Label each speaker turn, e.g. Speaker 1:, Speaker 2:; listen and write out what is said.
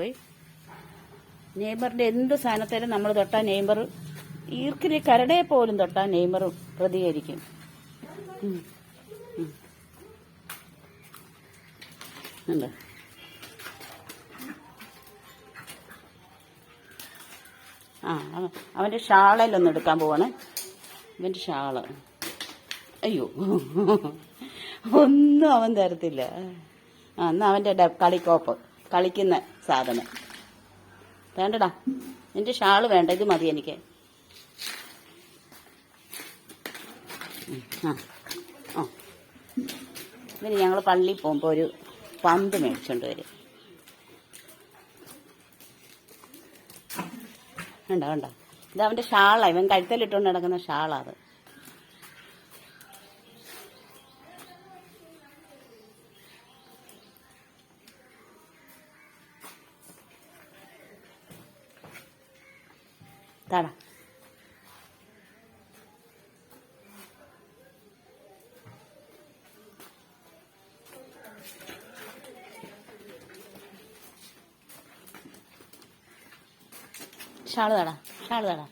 Speaker 1: പോയി. നെയ്മറിന്റെ എന്ത് സാധനത്തേലും നമ്മൾ തൊട്ടാ നെയ്മർ ഈർക്കിലെ കരടയെ പോലും തൊട്ടാ നെയ്മർ പ്രതികരിക്കും. ഉണ്ടോ. ആ അവ- അവന്റെ ഷാളയിലൊന്ന് എടുക്കാൻ പോവാണ്. ഇവന്റെ ഷാൾ. അയ്യോ. ഒന്നും അവൻ തരത്തില്ല. ആ എന്നാ അവന്റെ ഡ- കളിക്കോപ്പ്. കളിക്കുന്ന സാധനം. വേണ്ടടാ. എന്റെ ഷാൾ വേണ്ട. ഇത് മതി എനിക്ക്. ആ. ഇവന് ഞങ്ങൾ പള്ളിയിൽ പോകുമ്പോൾ ഒരു പന്ത് മേടിച്ചോണ്ട് വരും. ഉണ്ടോ ഉണ്ടോ ഇത് അവന്റെ ഷാളാ. ഇവൻ കഴുത്തലിട്ടുകൊണ്ട് നടക്കുന്ന ഷാളാ അത്. താടാ ഷാൾ താടാ ഷാൾ താടാ